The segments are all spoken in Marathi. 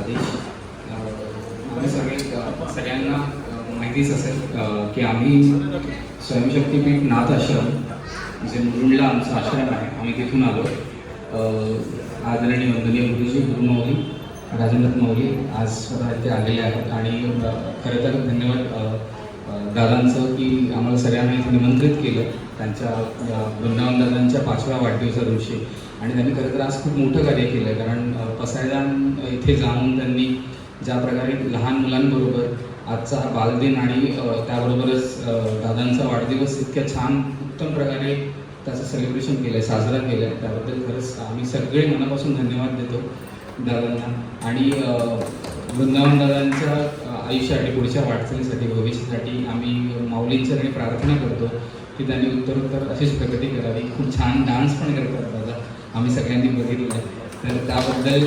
आदेश. आम्ही सगळे सगळ्यांना माहितीच असेल की आम्ही स्वयंशक्तीपीठ नाथ आश्रम जे मुरुंडला आमचा आश्रम आहे आम्ही तिथून आलो. आदरणीय वंदनीय गुरुजी गुरुमौली राजेंद्र मौली आज स्वतः इथे आलेले आहेत. आणि खरं तर धन्यवाद दादांचं की आम्हाला सगळ्यांना इथे निमंत्रित केलं. त्यांच्या वृंदावन दादांच्या पाचव्या वाढदिवसा दिवशी. आणि त्यांनी खरं तर आज खूप मोठं कार्य केलं आहे कारण अं, पसायदान इथे जाऊन त्यांनी ज्या प्रकारे लहान मुलांबरोबर आजचा हा बालदिन आणि त्याबरोबरच दादांचा वाढदिवस इतक्या छान उत्तम प्रकारे त्याचं सेलिब्रेशन केलं आहे साजरा केलं आहे त्याबद्दल खरंच आम्ही सगळे मनापासून धन्यवाद देतो दादांना. आणि वृंदावन दादांच्या आयुष्यासाठी पुढच्या वाटचालीसाठी भविष्यासाठी आम्ही माऊलींच्याकडे प्रार्थना करतो की त्यांनी उत्तरोत्तर अशीच प्रगती करावी. खूप छान डान्स पण करतात दादा. आम्ही सगळ्यांनी बघितलं आहे तर त्याबद्दल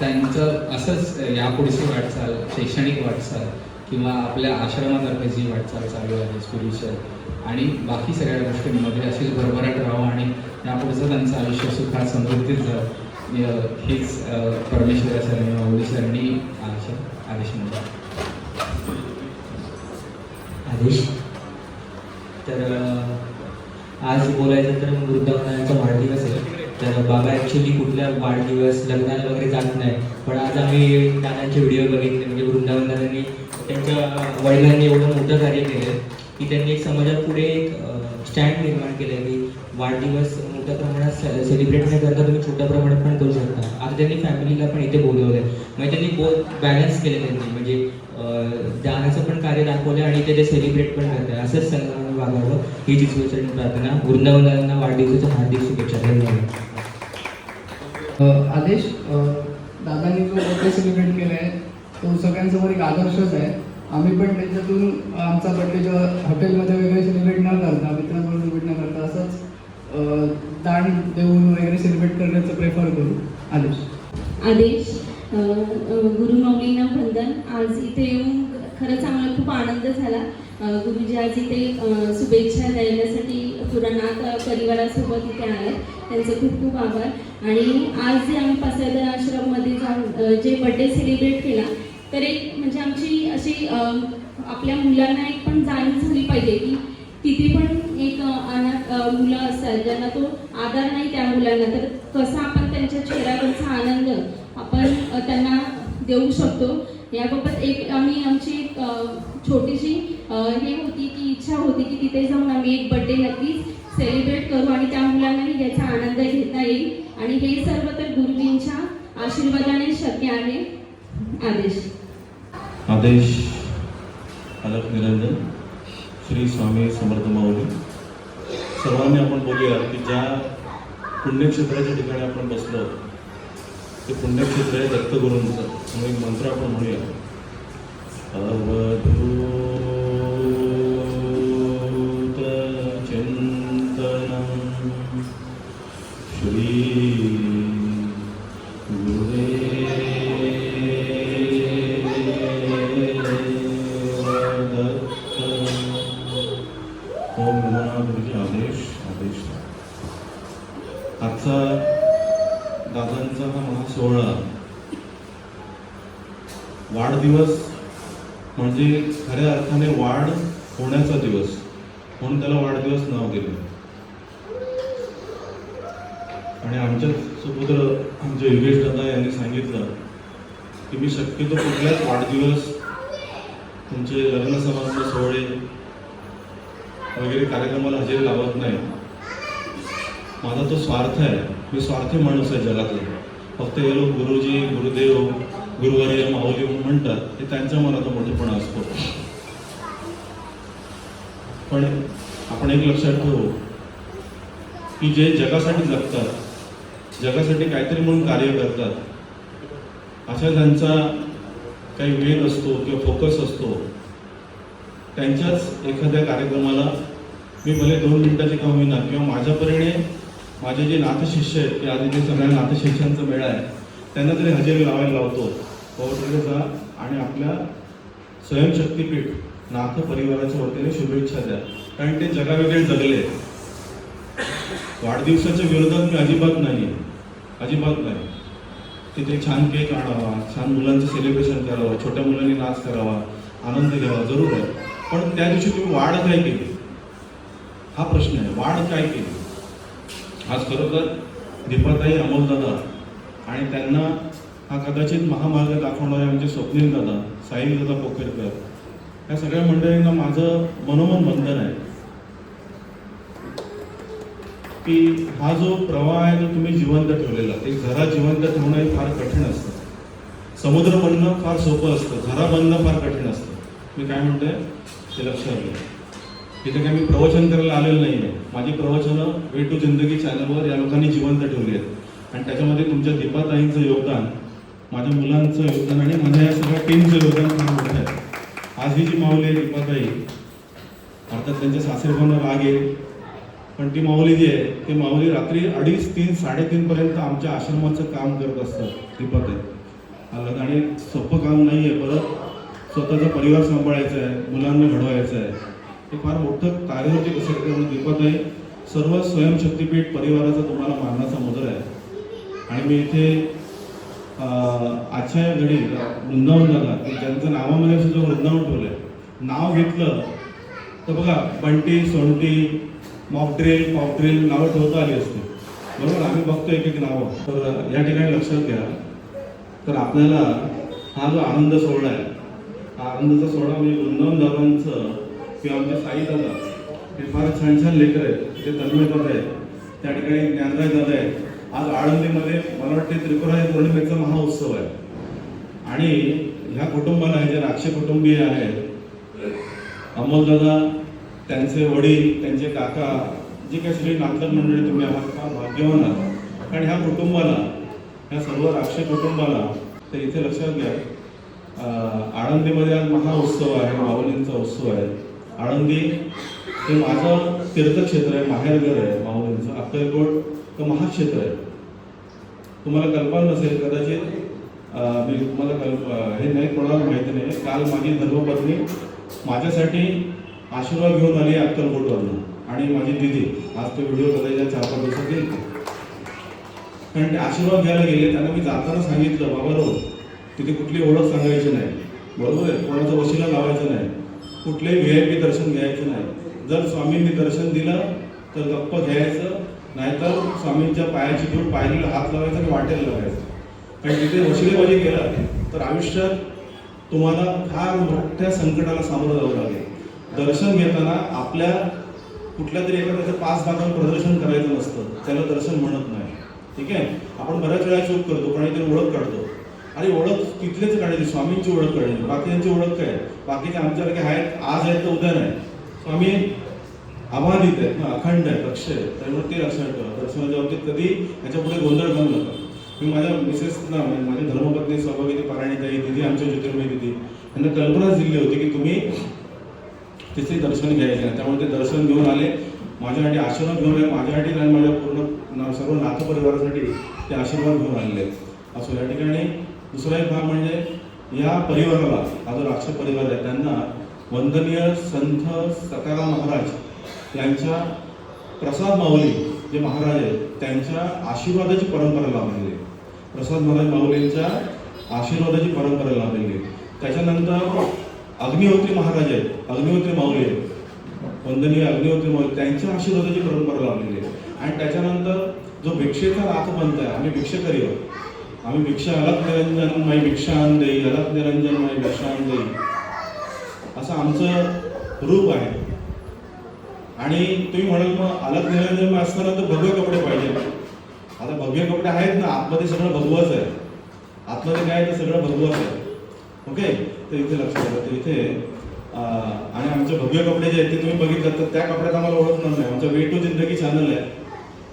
त्यांचं असंच यापुढची वाटचाल शैक्षणिक वाटचाल किंवा आपल्या आश्रमातर्फे जी वाटचाल चालू आहे स्पिरिच्युअल आणि बाकी सगळ्या गोष्टींमध्ये अशीच भरभराट राहावं आणि यापुढचं त्यांचं आयुष्य सुखात समृद्धीत जावं य- हीच अं, परमेश्वराचरणी माऊलीचरणी आशा आदेश म्हणतात आदेश? तर आज बोलायचं तर वृद्धावनाचा वाढदिवस आहे. तर बाबा ॲक्च्युली कुठल्या वाढदिवस लग्नाला वगैरे जात नाही. पण आज आम्ही दादांचे व्हिडिओ बघितले. म्हणजे वृंदावन दादांनी त्यांच्या वडिलांनी एवढं मोठं कार्य केलं की त्यांनी एक समाजात पुढे एक स्टँड निर्माण केलं की वाढदिवस मोठ्या प्रमाणात सेलिब्रेट न करता तुम्ही छोट्या प्रमाणात पण करू शकता. आता त्यांनी फॅमिलीला पण इथे बोलवलं आहे म्हणजे त्यांनी बोथ बॅलन्स केले त्यांनी. म्हणजे दानाचं पण कार्य दाखवलं आणि ते ते सेलिब्रेट पण करत आहे असंच संघाने वागावं ही जिसवसरणी प्रार्थना. वृंदावनांना वाढदिवसाच्या हार्दिक शुभेच्छा. धन्यवाद. अ, आदेश दादांनी जो बर्थडे सेलिब्रेट केला आहे तो सगळ्यांसमोर एक आदर्शच आहे. आम्ही पण त्याच्यातून आमचा बर्थडे जेव्हा हॉटेलमध्ये वगैरे सेलिब्रेट न करता मित्रांबरोबर सेलिब्रेट न करता असंच अ, दान देऊन वगैरे सेलिब्रेट करण्याचं प्रेफर करू. आदेश. आदेश गुरुमौलींना वंदन. आज इथे येऊन खरंच आम्हाला खूप आनंद झाला. गुरुजी आज इथे शुभेच्छा देण्यासाठी पुराणात परिवारासोबत इथे आले. त्यांचे खूप खूप आभार. आणि आज जे आम्ही पसायदार आश्रममध्ये जाऊन जे बड्डे सेलिब्रेट केला तर एक म्हणजे आमची अशी आपल्या मुलांना एक पण जाणीव झाली पाहिजे की तिथे पण एक अनाथ मुलं असतात ज्यांना तो आधार नाही त्या मुलांना. तर कसा आपण त्यांच्या चेहऱ्यावरचा आनंद आपण त्यांना देऊ शकतो. याबाबत एक आम्ही आमची एक छोटीशी हे होती की इच्छा होती की तिथे जाऊन आम्ही एक बड्डे नक्कीच सेलिब्रेट करू आणि त्या मुलांनाही याचा आनंद घेता येईल. आणि हे सर्व तर गुरुजींच्या आशीर्वादाने शक्य आहे. आदेश. आदेश. अलक निरंजन. श्री स्वामी समर्थ माऊली. सर्वांनी आपण बोलूया की ज्या पुण्यक्षेत्राच्या ठिकाणी आपण बसलो ते पुण्यक्षेत्र आहे दत्तगुरूंचं म्हणून एक मंत्र आपण म्हणूया. मी स्वार्थी माणूस आहे जगातले. फक्त हे लोक गुरुजी गुरुदेव गुरुवर्य माऊली म्हणतात हे त्यांच्या मनाचा मोठेपणा असतो. पण आपण एक लक्षात ठेवू की जे जगासाठी जगतात जगासाठी काहीतरी म्हणून कार्य करतात अशा ज्यांचा काही वेग असतो किंवा फोकस असतो त्यांच्याच एखाद्या कार्यक्रमाला मी भले दोन मिनिटाची का होईना किंवा माझ्या परीने माझे जे नाथशिष्य आहेत ते आधी जे सगळ्या नाथशिष्यांचा मेळा आहे त्यांना तरी हजेरी लावायला लावतो. पवटकडे जा आणि आपल्या स्वयंशक्तीपीठ नाथ परिवाराच्या वतीने शुभेच्छा द्या. कारण ते जगावेगळे जगले वाढदिवसाच्या विरोधात मी अजिबात नाही अजिबात नाही. तिथे छान केक आणावा छान मुलांचं सेलिब्रेशन करावं छोट्या मुलांनी नाच करावा आनंद घ्यावा जरूर आहे. पण त्या दिवशी तुम्ही वाढ काय केली? हा प्रश्न आहे. वाढ काय केली? आज खरोखर दीपाताई अमोलदादा आणि त्यांना हा कदाचित महामार्ग दाखवणारे आमचे स्वप्नील दादा साहिल दादा पोखेरकर या सगळ्या मंडळींना माझं मनोमन बंधन आहे की हा जो प्रवाह आहे तो तुम्ही जिवंत ठेवलेला. ते झरा जिवंत ठेवणं हे फार कठीण असतं. समुद्र बनणं फार सोपं असतं. झरा बनणं फार कठीण असतं. मी काय म्हणतोय? ते लक्षात घ्या. तिथे काय मी प्रवचन करायला आलेलं नाही आहे माझी प्रवचनं वे टू जिंदगी चॅनलवर या लोकांनी जिवंत ठेवली आहेत. आणि त्याच्यामध्ये तुमच्या दीपाताईंचं योगदान माझ्या मुलांचं योगदान आणि माझ्या या सगळ्या टीमचं योगदान फार मोठं आहे. आज ही जी माऊली आहे दीपाताई अर्थात त्यांच्या सासरेपणा राग येईल. पण ती माऊली जी आहे ती माऊली रात्री अडीच तीन साडेतीनपर्यंत आमच्या आश्रमाचं काम करत असतात दीपाताई. आणि सोपं काम नाही आहे परत स्वतःचा परिवार सांभाळायचा आहे मुलांना घडवायचं आहे. हे फार मोठं कार्य होते कसं दिपत दीपाताई सर्व स्वयंशक्तीपीठ परिवाराचा तुम्हाला मानाचा मुद्रा आहे. आणि मी इथे आजच्या या घडी वृंदावन दादा की ज्यांचं नावामध्ये सुद्धा वृंदावन आहे नाव घेतलं तर बघा बंटी सोंटी मॉकड्रिल पॉकड्रिल नावं ठेवता आली असते बरोबर आम्ही बघतो एक एक नावं. तर या ठिकाणी लक्षात घ्या. तर आपल्याला हा जो आनंद सोहळा आहे हा आनंदाचा सोहळा म्हणजे वृंदावन दादांचं किंवा आमचे साई दादा हे फार छान छान लेकर आहेत. ते तन्मय दादा आहेत. त्या ठिकाणी ज्ञानराय दादा आहेत. आज आळंदीमध्ये मला वाटते त्रिपुरारी पौर्णिमेचा महाउत्सव आहे. आणि ह्या कुटुंबाला हे जे राक्षे कुटुंबीय आहेत अमोलदादा त्यांचे वडील त्यांचे काका जी काही सगळी नातलग मंडळी तुम्ही आहात फार भाग्यवान आहात. कारण ह्या कुटुंबाला ह्या सर्व राक्षे कुटुंबाला तर इथे लक्षात घ्या आळंदीमध्ये आज महाउत्सव आहे माऊलींचा उत्सव आहे. आळंदी हे माझं तीर्थक्षेत्र आहे माहेरघर आहे माऊलींचं. अक्कलकोट हे महाक्षेत्र आहे. तुम्हाला कल्पना नसेल कदाचित मी तुम्हाला कल्प हे नाही कोणाला माहिती नाही. काल माझी धर्मपत्नी माझ्यासाठी आशीर्वाद घेऊन आली अक्कलकोटवरनं. आणि माझी दिदी. आज तो व्हिडिओ कदाचित चार पाच दिवसात येईल कारण ते आशीर्वाद घ्यायला गेले त्यांना मी जाताना सांगितलं बाबा रो तिथे कुठली ओळख सांगायची नाही. बरोबर आहे कोणाचा वशिला लावायचं नाही. कुठलेही व्ही आय पी दर्शन घ्यायचं नाही. जर स्वामींनी दर्शन दिलं तर गप्प घ्यायचं नाहीतर स्वामींच्या पायाची धूळ पायरीला हात लावायचा आणि वाटेल लावायचं. कारण तिथे वशिलेबाजी केलं तर आयुष्यात तुम्हाला फार मोठ्या संकटाला सामोरं जावं लागेल. दर्शन घेताना आपल्या कुठल्या तरी एखाद्याचं पाच भागावर प्रदर्शन करायचं नसतं. त्याला दर्शन म्हणत नाही. ठीक आहे? आपण बऱ्याच वेळा चूक करतो पण इथे ओळख काढतो. आणि ओळख तिथलेच काढायची स्वामींची ओळख काढायची बाकीच्यांची ओळख काय बाकीचे आमच्यासारखे आहेत आज आहेत तर उद्या नाही. स्वामी अबाधित आहेत. ना अखंड आहेत अक्षय आहेत त्यामुळे ते लक्षात ठेवा दर्शनाच्या बाबतीत कधी ह्याच्या पुढे गोंधळ घालू नका. मी माझ्या मिसेसना म्हणजे माझ्या धर्मपत्नी पारायणी पारायणीताई दिदी आमच्या ज्योतिर्मय दिदी. यांना कल्पनाच दिली होती की तुम्ही तिथे दर्शन घ्यायचे त्यामुळे ते दर्शन घेऊन आले. माझ्यासाठी आशीर्वाद घेऊन आले. माझ्यासाठी आणि माझ्या पूर्ण सर्व नातं परिवारासाठी ते आशीर्वाद घेऊन आलेले आहेत. असो या ठिकाणी दुसरा एक भाग म्हणजे या परिवाराला हा जो राक्ष परिवार आहे त्यांना वंदनीय संत सकाराम महाराज यांच्या प्रसाद माऊली जे महाराज आहेत त्यांच्या आशीर्वादाची परंपरा लावलेली आहे. प्रसाद महाराज माऊलींच्या आशीर्वादाची परंपरा लावलेली आहे. त्याच्यानंतर अग्निहोत्री महाराज आहेत अग्निहोत्री माऊली आहेत. वंदनीय अग्निहोत्री माऊली त्यांच्या आशीर्वादाची परंपरा लावलेली आहे. आणि त्याच्यानंतर जो भिक्षेचा नाथ पंथ आहे आम्ही भिक्षेकरी आहोत. आम्ही भिक्षा अलग निरंजन माई भिक्षा आण देई अलग निरंजन माई भिक्षा आण देई असं आमचं रूप आहे. आणि तुम्ही म्हणाल मग अलग निरंजन असताना तर भगवे कपडे पाहिजे आता भगवे कपडे आहेत ना आतमध्ये सगळं भगवच आहे. आतमध्ये काय तर सगळं भगवच आहे. ओके? तर इथे लक्षात आलं तर इथे आणि आमचे भगवे कपडे जे आहेत ते तुम्ही बघितलं तर त्या कपड्यात आम्हाला ओळखणार नाही आमचा वे टू जिंदगी चॅनल आहे.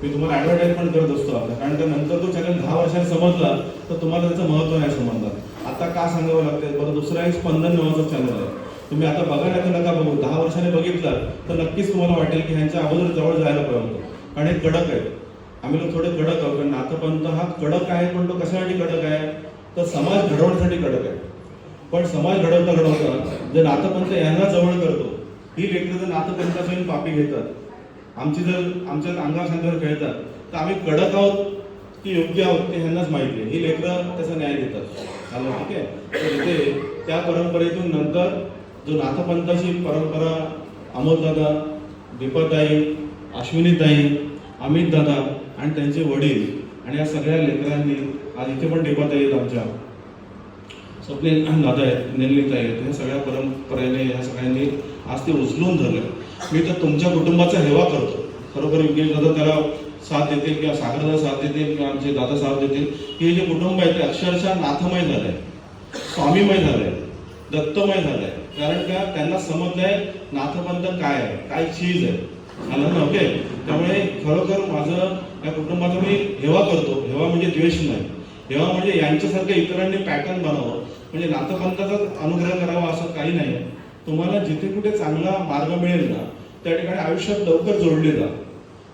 मी तुम्हाला ॲडव्हर्टाईजमेंट करत असतो आता. कारण का नंतर तो चॅनल दहा वर्षांनी समजला तर तुम्हाला त्याचं महत्त्व नाही समजणार. आता का सांगावं लागतं बरं दुसरा एक स्पंदन नावाचा चॅनल आहे तुम्ही आता बघायला तर नका बघू. दहा वर्षाने बघितलं तर नक्कीच तुम्हाला वाटेल की ह्यांच्या अगोदर जवळ जायला पाहिजे होतं. कारण हे कडक आहे. आम्ही लोक थोडे कडक आहोत कारण आतापर्यंत हा कडक आहे पण तो कशासाठी कडक आहे? तर समाज घडवण्यासाठी कडक आहे. पण समाज घडवता घडवता जर नाथपंथ यांना जवळ करतो ही व्यक्ती जर नाथपंथाच्या पापी घेतात आमची जर आमच्या अंगावर सांगावर खेळतात तर आम्ही कडक आहोत की योग्य आहोत ते ह्यांनाच माहिती आहे. ही लेकरं त्याचा न्याय देतात. चालेल ठीक आहे? तर इथे त्या परंपरेतून नंतर जो नाथपंथाची परंपरा अमोलदादा दीपकताई अश्विनीताई अमित दादा आणि त्यांचे वडील आणि या सगळ्या लेकरांनी आज इथे पण दीपाताई आहेत आमच्या. स्वप्नील दादा आहेत नेल्लीताई आहेत ह्या सगळ्या परंपरेने ह्या सगळ्यांनी आज ते उचलून धरलं मी तर तुमच्या कुटुंबाचा हेवा करतो. खरोखर योगेश दादा त्याला साथ देतील किंवा सागरदा साथ देतील किंवा आमचे दादा साथ देतील. हे जे कुटुंब आहे ते अक्षरशः नाथमय झालंय. स्वामीमय झालंय. दत्तमय झालंय. कारण का? त्यांना समजलंय नाथपंथ काय आहे? काय चीज आहे? आलं ना? ओके? त्यामुळे खरोखर माझं या कुटुंबाचा मी हेवा करतो. हेवा म्हणजे द्वेष नाही. हेवा म्हणजे यांच्यासारख्या इतरांनी पॅटर्न बनावं म्हणजे नाथपंताचाच अनुग्रह करावा असं काही नाही. तुम्हाला जिथे कुठे चांगला मार्ग मिळेल ना त्या ठिकाणी आयुष्यात लवकर जोडले जा.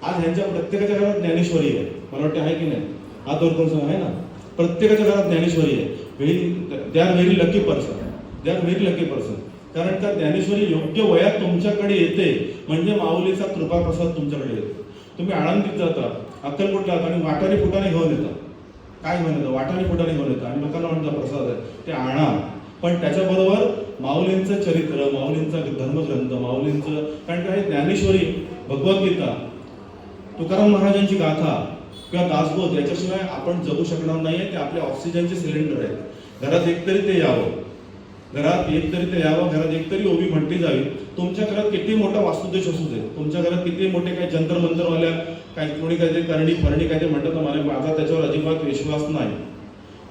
आज ह्यांच्या प्रत्येकाच्या घरात ज्ञानेश्वरी आहे. मला वाटतं आहे की नाही? हा दोन पर्सन आहे ना? प्रत्येकाच्या घरात ज्ञानेश्वरी आहे. Very they are very lucky person they are very lucky person कारण त्या ज्ञानेश्वरी योग्य वयात तुमच्याकडे येते म्हणजे माऊलीचा कृपा प्रसाद तुमच्याकडे येतो. तुम्ही आळंदीत जाता अक्कलकोट जाता आणि वाटाने फुटाने घेऊन येता. काय घेऊन येतं? वाटाणे फुटाने घेऊन येतं. आणि लोकांना म्हणता प्रसाद आहे. ते आणा. पण त्याच्याबरोबर माऊलींचं चरित्र माऊलींचा धर्मग्रंथ माऊलींचं कारण काय ज्ञानेश्वरी भगवद्गीता तुकाराम महाराजांची गाथा किंवा दासबोध याच्याशिवाय आपण जगू शकणार नाही ते आपले ऑक्सिजनचे सिलेंडर आहेत. घरात एकतरी ते यावं. घरात एकतरी ते यावं. घरात एकतरी ओबी म्हटली जावी. तुमच्या घरात किती मोठा वास्तुदेश असू दे. तुमच्या घरात किती मोठे काही जंतर मंतरवाल्या काही कोणी काहीतरी ते करणी फरणी काय ते म्हणतात मला माझा त्याच्यावर अजिबात विश्वास नाही.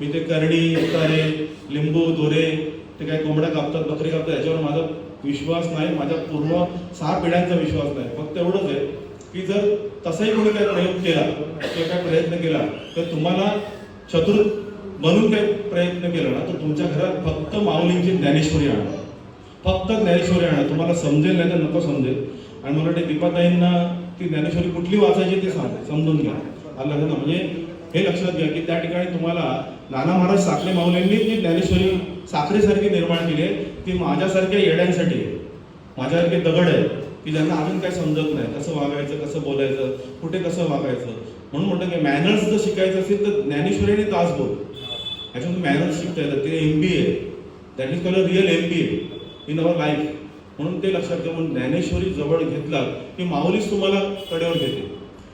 मी ते करणी उतारे लिंबू दोरे ते काय कोंबड्या कापतात बकरी कापतात याच्यावर माझा विश्वास नाही माझ्या पूर्ण सहा पिढ्यांचा विश्वास नाही. फक्त एवढंच आहे की जर तसाही कोणी काही प्रयोग केला किंवा काय प्रयत्न केला तर तुम्हाला चतुर म्हणून काही प्रयत्न केला ना तर तुमच्या घरात फक्त माऊलींची ज्ञानेश्वरी आणा. फक्त ज्ञानेश्वरी आणा. तुम्हाला समजेल नाही तर नको समजेल. आणि मला वाटते दीपाताईंना ती ज्ञानेश्वरी कुठली वाचायची ते सांग समजून घ्या. आलं ना म्हणजे हे लक्षात घ्या की त्या ठिकाणी तुम्हाला नाना महाराज साखले माऊलींनी ती ज्ञानेश्वरी साखरेसारखी निर्माण केली आहे ती माझ्यासारख्या येड्यांसाठी आहे माझ्यासारखे दगड आहे की ज्यांना अजून काय समजत नाही कसं वागायचं कसं बोलायचं कुठे कसं वागायचं. म्हणून म्हणतो की मॅनर्स जर शिकायचं असेल तर ज्ञानेश्वरी आणि तास बोल ह्याच्यातून मॅनर्स शिकता येतात. ते M B A that is call real M B A in our life म्हणून ते लक्षात घ्या म्हणून ज्ञानेश्वरी जवळ घेतला की माऊलीच तुम्हाला कडेवर घेते.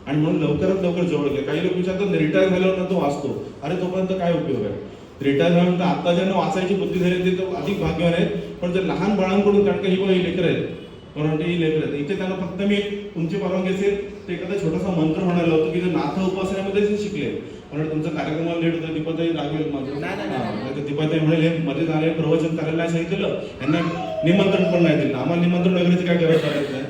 आणि म्हणून लवकरात लवकर जवळ घ्या. काही लोक विचारतात रिटायर झाल्यावर तो वाचतो. अरे तोपर्यंत काय उपयोग आहे? रिटायर झाल्यानंतर आता ज्यांना वाचायची बुद्धी झाली ते तर अधिक भाग्यवान आहेत. पण जर लहान बाळांकडून कारण का ही बघा ही लेकरं आहेत ही लेकरं आहेत इथे त्यांना फक्त मी तुमची परवानगी असेल तर एखादा छोटासा मंत्र म्हणायला होतो की जे नाथ उपासनेमध्ये शिकले. म्हणून तुमचा कार्यक्रमाला लेट होता दीपाताई रागवेल माझं दीपाताई म्हणाले "हे मध्ये झाले प्रवचन करायला नाही सांगितलं यांना निमंत्रण पण नाही दिलं. आम्हाला निमंत्रण वगैरेची काय लागत नाही.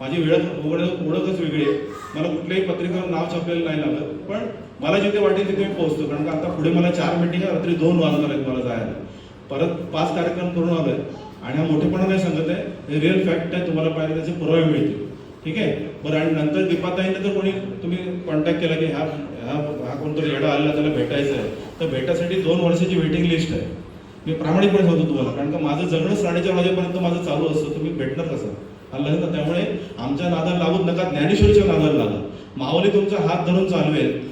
माझी वेळ ओळख ओळखच वेगळी आहे. मला कुठल्याही पत्रिकेवर नाव छापलेलं नाही लागत. पण मला जिथे वाटेल तिथे मी पोहोचतो. कारण का आता पुढे मला चार मिटिंग रात्री दोन वाजणार आहेत मला जायला. परत पाच कार्यक्रम करून आलोय. आणि हा मोठेपणा नाही सांगत आहे हे रिअल फॅक्ट आहे तुम्हाला पाहिजे त्याचे पुरावे मिळतील. ठीक आहे? बरं आणि नंतर दीपाताईने जर कोणी तुम्ही कॉन्टॅक्ट केला की हा हा हा कोणतरी येडा आलेला त्याला भेटायचं आहे. तर भेटासाठी दोन वर्षाची वेटिंग लिस्ट आहे. मी प्रामाणिकपणे सांगतो तुम्हाला कारण का माझं जगणं साडेचार वाजेपर्यंत माझं चालू असतं. तुम्ही भेटणार कसं? आलं ना त्यामुळे आमच्या नादाला लागून नका ज्ञानेश्वरीच्या नादाला लागा माऊली तुमचा हात धरून चालवेल.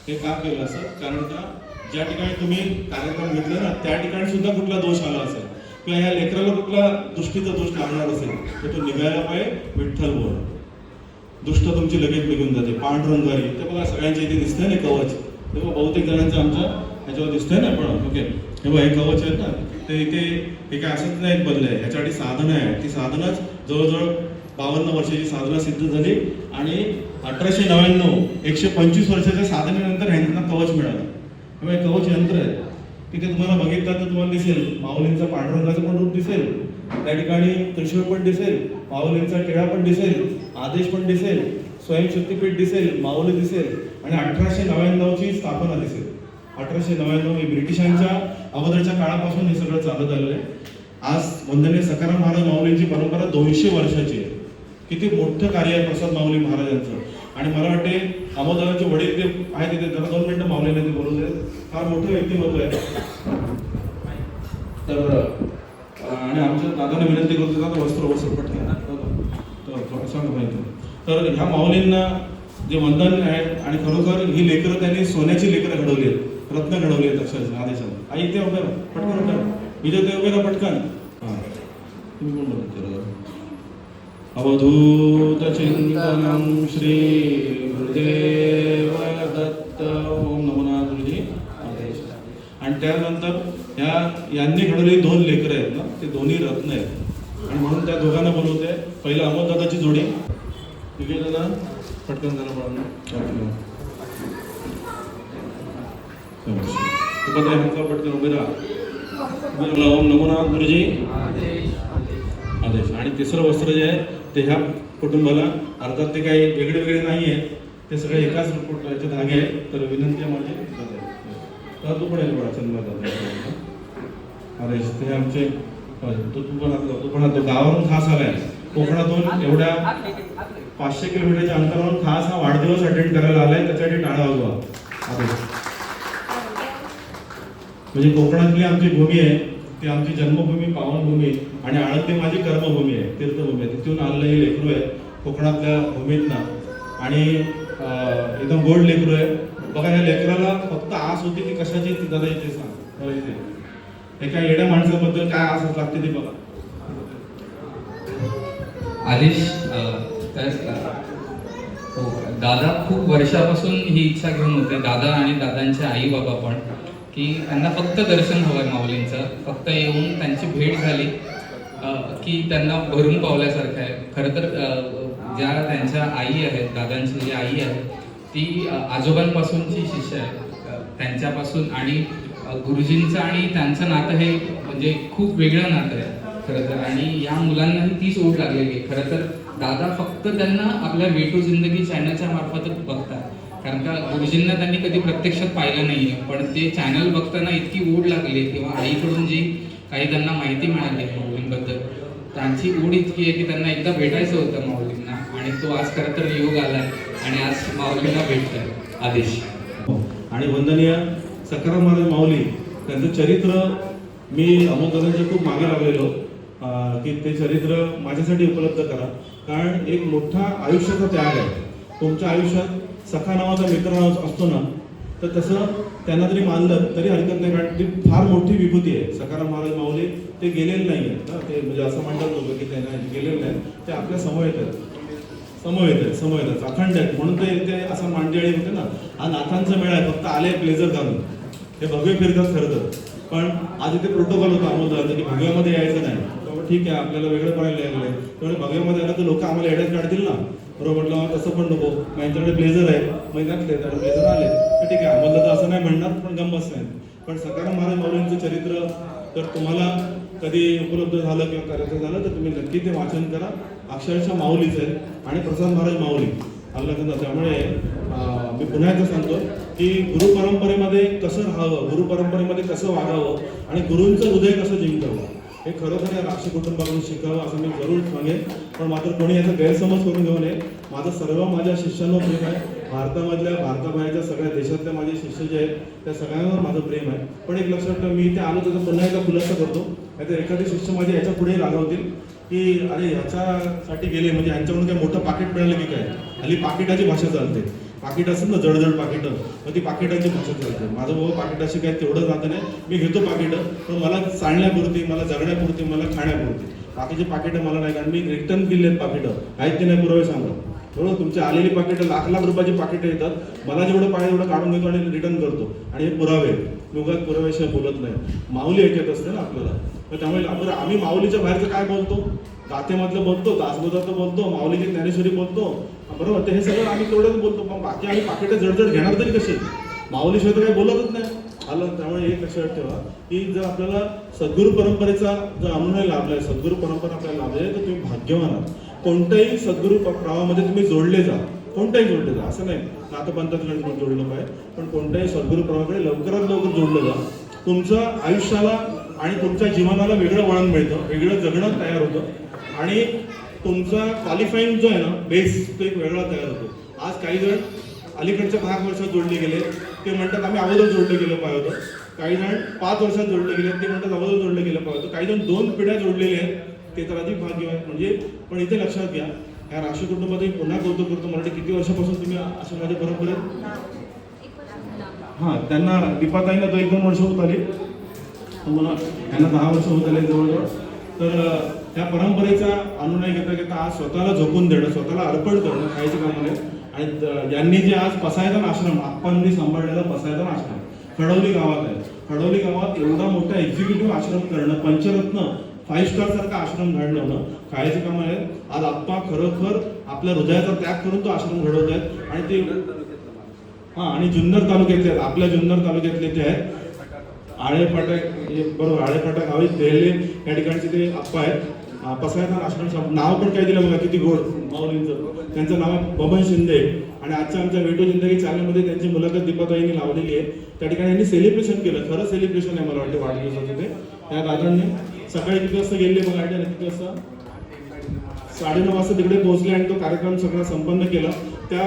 हे का केलं असं? कारण का ज्या ठिकाणी तुम्ही कार्यक्रम घेतलं ना त्या ठिकाणी सुद्धा कुठला दोष आला असेल. किंवा ह्या लेकराला कुठला दृष्टीचा दोष लागणार असेल तर तो निघायला पाहिजे विठ्ठल बोल दुष्ट तुमची लगेच निघून जाते. पांढरंगारी ते बघा सगळ्यांच्या इथे दिसतंय ना कवच. ते बघा बहुतेक जणांचं आमच्या ह्याच्यावर दिसतंय ना पण ओके. हे बघा हे कवच आहेत ना. ते इथे हे काय असंच नाही बदललंय. ह्याच्यासाठी साधनं आहे ती साधनच जवळजवळ बावन्न वर्षाची साधना सिद्ध झाली आणि अठराशे नव्याण्णव एकशे पंचवीस वर्षाच्या साधनेनंतर ह्यांना कवच मिळालं. हे कवच यंत्र आहे. तिथे तुम्हाला बघितलं तर तुम्हाला दिसेल. माऊलींचा पांडुरंगाचं पण रूप दिसेल. त्या ठिकाणी त्रिशूळ पण दिसेल. माऊलींचा टिळा पण दिसेल. आदेश पण दिसेल. स्वयंशक्तीपीठ दिसेल. माऊली दिसेल. आणि अठराशे नव्याण्णवची स्थापना दिसेल. अठराशे नव्याण्णव ही ब्रिटिशांच्या अगोदरच्या काळापासून हे सगळं चालत आलेलं आहे. आज वंदने सकाराम महाराज माऊलींची परंपरा दोनशे वर्षाची आहे. किती मोठं कार्य आहे प्रसाद माऊली महाराजांचं. आणि मला वाटते अमोदरांचे वडील ते आहे तिथे जरा दोन मिनिटं माऊलीने ते बोलून देत. फार मोठं व्यक्तिमत्व आहे. तर आणि आमच्या दादाने विनंती करतो दादा वस्त्र वस्त्र पटकन हो, हो. तर सांगा माहिती तर ह्या माऊलींना जे वंदन आहे आणि खरोखर ही लेकरं त्यांनी सोन्याची लेकरं घडवली आहेत. रत्न घडवली आहेत अक्षरशः आदेशात आई ते उभे राहा. पटकन उभे विजय ते उभे पटकन. हां. तुम्ही कोण बोलत अवधूतचिन्तनं अवधूत श्री ओम नमोनाथ आणि त्यानंतर ह्या यांनी घडवलेली दोन लेकरं आहेत ना ते दोन्ही रत्न आहेत. आणि म्हणून त्या दोघांना बोलवते पहिलं अमोलदादाची जोडी. विजय दादा पटकन झालं पळून पटकन उभे राहा. उभे राहा. ओम नमोनाथ गुरुजी. आदेश. आणि तिसरं वस्त्र जे आहे ते ह्या कुटुंबाला अर्थात ते काही वेगळे वेगळे नाही आहे ते सगळे एकाच कुटुंबाचे धागे आहेत. तर विनंती म्हणजे माझी तर तू पण आहे बघा ते आमचे तो तू तू पण आता- तू पण आता गावावरून खास आलाय. कोकणातून एवढ्या पाचशे किलोमीटरच्या अंतरावरून खास हा वाढदिवस अटेंड करायला आलाय. त्याच्यासाठी टाळा वाजवा. म्हणजे कोकणातली आमची भूमी आहे. ती आमची जन्मभूमी पावनभूमी आणि आळंदी माझी कर्मभूमी आहे तीर्थभूमी आहे. तिथून आलेलं हे लेकरू आहे कोकणातल्या भूमीतनं. आणि एकदम गोड लेकरू आहे. बघा या लेकराला फक्त आस होती की कशाची ती दादा इथे सांग. हो इथे. एका येड्या माणसाबद्दल काय आस लागते ती बघा. आदेश हो दादा खूप वर्षापासून ही इच्छा घेऊन होते. दादा आणि दादांचे आई बाबा पण. की त्यांना फक्त दर्शन हवंय माऊलींचं. फक्त येऊन त्यांची भेट झाली. की त्यांना भरून पावल्यासारखं आहे. खरं तर ज्या त्यांच्या आई आहेत दादांची जी आई आहे ती आजोबांपासूनची शिष्य आहे. त्यांच्यापासून आणि गुरुजींचं आणि त्यांचं नातं हे म्हणजे खूप वेगळं नातं आहे. खरं तर आणि या मुलांनाही तीच ओढ लागलेली आहे. खरं तर दादा फक्त त्यांना आपल्या वे टू जिंदगी चॅनलच्या मार्फतच बघतात. कारण का गुरुजींना त्यांनी कधी प्रत्यक्षात पाहिलं नाहीये. पण ते चॅनल बघताना इतकी ओढ लागली किंवा आईकडून जी काही त्यांना माहिती मिळाली माऊलींबद्दल त्यांची ओढ इतकी आहे की त्यांना एकदा भेटायचं होतं माऊलींना आणि तो आज खरं तर योग आला आणि आज माऊलींना भेटतोय. आदेश. आणि वंदनीय सकाराम महाराज माऊली त्यांचं चरित्र मी अमोलदादांच्या खूप मागे लागलेलो की ते चरित्र माझ्यासाठी उपलब्ध करा. कारण एक मोठा आयुष्याचा त्याग आहे. तुमच्या आयुष्यात सखा नावाचा मित्र नाव असतो ना तर तसं त्यांना जरी मानलं तरी हरकत नाही. कारण ती फार मोठी विभूती आहे. सकाराम महाराज माऊली ते गेलेले नाही आहेत ना ते म्हणजे असं म्हणतात लोक की त्यांना गेलेले नाहीत. ते आपल्या समवेत आहेत येत आहेत समोर येतात. अखंड आहेत. म्हणून ते ते असं मांडळी होते ना हा नाथांचा मेळा आहे. फक्त आले ब्लेझर घालून. हे भगवे फिरतात खरं तर पण आज इथे प्रोटोकॉल होता अमोलदारांचा की भगव्यामध्ये यायचं नाही. त्यामुळे ठीक आहे आपल्याला वेगळं पडायला लागलं त्यामुळे भगव्यामध्ये आलं तर लोक आम्हाला एड्यात काढतील ना. बरोबर म्हटलं तसं पण नको. मग यांच्याकडे ब्लेझर आहे. मग घातले ब्लेझर आले. तर ठीक आहे अमोलदार असं नाही म्हणणार पण गंमत नाही. पण सकाराम महाराज माऊलींचं चरित्र तर तुम्हाला कधी उपलब्ध झालं किंवा करायचं झालं तर तुम्ही नक्की ते वाचन करा. अक्षरशः माऊलीच आहे आणि प्रसाद महाराज माऊली. आलं त्यामुळे मी पुन्हा एकदा सांगतो की गुरु परंपरेमध्ये कसं राहावं गुरु परंपरेमध्ये कसं वागावं आणि गुरूंचं हृदय कसं जिंकावं हे खरोखर या राक्षी कुटुंबाकडून शिकावं असं मी जरूर सांगेन. पण मात्र कोणी याचा गैरसमज करून घेऊ नये. माझं सर्व माझ्या शिष्यांवर प्रेम आहे. भारतामधल्या भारताबाहेरच्या सगळ्या देशातल्या माझे शिष्य जे आहेत त्या सगळ्यांवर माझं प्रेम आहे. पण एक लक्षात ठेवा मी इथे आलो त्याचा पुन्हा एकदा खुलासा करतो. नाहीतर एखादे शिष्य माझे याच्यापुढे रागवतील की अरे ह्याच्यासाठी गेले म्हणजे यांच्याकडून काय मोठं पाकिट मिळालं की काय? हल्ली पाकिटाची भाषा चालते. पाकिट असेल ना जडजड पाकिटं. मग ती पाकिटाची भाषा चालते माझं भाऊ पाकिटाशी काय तेवढं जातं नाही. मी घेतो पाकिटं पण मला चालण्यापुरती मला जगण्यापुरती मला खाण्यापुरती. बाकीचे पाकिटं मला नाही कारण मी रिटर्न दिले आहेत पाकिटं. आहेत की नाही पुरावे सांगा. बरोबर? तुमची आलेली पाकिटं लाख लाख रुपयाची पाकिटं येतात. मला जेवढं पाहिजे तेवढं काढून घेतो आणि रिटर्न करतो. आणि हे पुरावे. आहेत. पुराव्याशिवाय बोलत नाही. माऊली ऐकत असते ना आपल्याला. तर त्यामुळे आपण आम्ही माऊलीच्या बाहेरचं काय बोलतो? गाथेमधलं बोलतो दासबोधातलं बोलतो माऊलीची ज्ञानेश्वरी बोलतो. बरोबर? ते हे सगळं आम्ही तेवढंच बोलतो. पण बाकी आम्ही पाकिटं जडजड घेणार तरी कसे? माऊलीशिवाय तर काही बोलतच नाही. आलं त्यामुळे एक लक्षात ठेवा की जर आपल्याला सद्गुरू परंपरेचा जर अनुनय आहे सद्गुरू परंपरा आपल्याला लाभली आहे तर तुम्ही भाग्यवान आहात. कोणत्याही सद्गुरू प- प्रवाहामध्ये तुम्ही जोडले जा. कोणत्याही जोडले जा. असं नाही. नातपंथात जोडलं पाहिजे. पण कोणत्याही सद्गुरू प्रवाहाकडे लवकरात लवकर जोडलं जा. तुमचं आयुष्याला आणि तुमच्या जीवनाला वेगळं वळण मिळतं वेगळं जगणं तयार होतं. आणि तुमचा क्वालिफाईंग जो आहे ना बेस तो एक वेगळा तयार होतो. आज काही जण अलीकडच्या दहा वर्षात जोडले गेले ते म्हणतात आम्ही अगोदर जोडलं गेलं पाहिजे होतं. काही जण पाच वर्षात जोडले गेले ते म्हणतात अगोदर जोडलं गेलं पाहिजे होतं. काही जण दोन पिढ्या जोडलेले आहेत ते तर अधिक भाग्यवान म्हणजे पण इथे लक्षात घ्या या राशी कुटुंबात पुन्हा कौतुक करतो. वाटतं किती वर्षापासून तुम्ही आश्रमाच्या परंपरेत हां त्यांना दीपाताईंना तो एक दोन वर्ष होत आली. तुम्हाला त्यांना दहा वर्ष होत आले जवळजवळ. तर त्या परंपरेचा अनुनय घेता घेता आज स्वतःला झोपून देणं स्वतःला अर्पण करणं खायचे काम नाही. आणि यांनी जे आज पसायदान आश्रम आप्पांनी सांभाळलेला पसायदान आश्रम खडवली गावात आहे. खडवली गावात एवढा मोठा एक्झिक्युटिव्ह आश्रम करणं पंचरत्न फाईव्ह स्टार सारखा आश्रम घडणं खायचे काम आहेत आज आप्पा खरोखर आपल्या हृदयाचा त्याग करून तो आश्रम घडवत आहेत. आणि ते हा आणि जुन्नर तालुक्यातले आहेत आपल्या जुन्नर तालुक्यातले ते आहेत. आळेपाटा हे बरोबर आळेपाटा गावी देहले या ठिकाणचे ते आप्पा आहेत. अं, पसायदान आश्रम नाव पण काय दिलं बघा किती गोड. माऊलींचं. त्यांचं नाव आहे बबन शिंदे. आणि आजच्या आमच्या वेटो जिंदगी चॅनलमध्ये त्यांची मुलाखत दीपाताईंनी लावलेली आहे. त्या ठिकाणी यांनी सेलिब्रेशन केलं. खरं सेलिब्रेशन आहे मला वाटतं वाढदिवसाचं ते. त्या दादांनी सकाळी किती वाजता गेले बघा किती वाजता? साडेनऊ वाजता तिकडे पोहोचले आणि तो कार्यक्रम सगळा संपन्न केला. त्या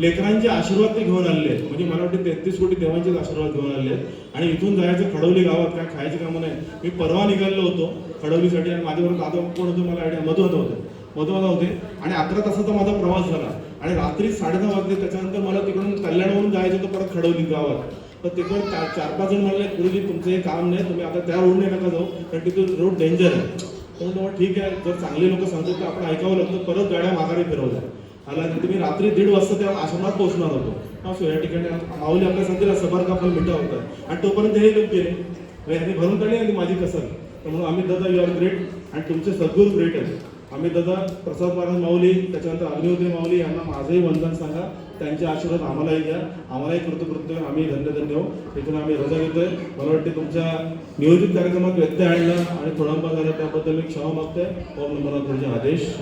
लेकरांचे आशीर्वाद ते घेऊन आलेले आहेत. म्हणजे मला वाटतं तेहतीस कोटी देवांचेच आशीर्वाद घेऊन आलेले आहेत. आणि इथून जायचं खडवली गावात काय खायचे कामं नाही मी परवा निघालेलो होतो खडवलीसाठी आणि माझ्याबरोबर दादा कोण होतो मला आयडिया मधु होते. मधु होते. आणि अकरा तासाचा माझा प्रवास झाला. आणि रात्री साडेदहा वाजले. त्याच्यानंतर मला तिकडून कल्याणवरून जायचं होतं परत खडवली गावात. तर तिकडून चार चार पाच जण म्हणले गुरुजी तुमचं हे काम नाही. तुम्ही आता त्या रोडने नका जाऊ. कारण तिथून रोड डेंजर आहे. तर ठीक आहे. जर चांगले लोक सांगतात तर आपण ऐकावं लागतं. परत गाड्या माघारी फिरवल्या. आला तुम्ही रात्री दीड वाजता त्या आश्रमात पोहोचणार होतो. असो या ठिकाणी माऊली आपल्या सांगतील सबर आपण मिठा होता. आणि तोपर्यंत हे लोक गेले म्हणजे यांनी भरून काढली आणि माझी कसर. तर म्हणून आम्ही दादा यू आर ग्रेट आणि तुमचे सद्गुरू ग्रेट आहेत. आम्ही दादा प्रसाद महाराज माऊली त्याच्यानंतर अग्निहोत्री माऊली यांना माझंही वंदन सांगा. त्यांचे आशीर्वाद आम्हालाही द्या. आम्हालाही कृतकृत्य आम्ही धन्य धन्य हो तिथून आम्ही रजा घेतोय. मला वाटते तुमच्या नियोजित कार्यक्रमात व्यत्यय आणला आणि थोडाफार झाला त्याबद्दल मी क्षमा मागतोय. ओम नमः तुझे आदेश.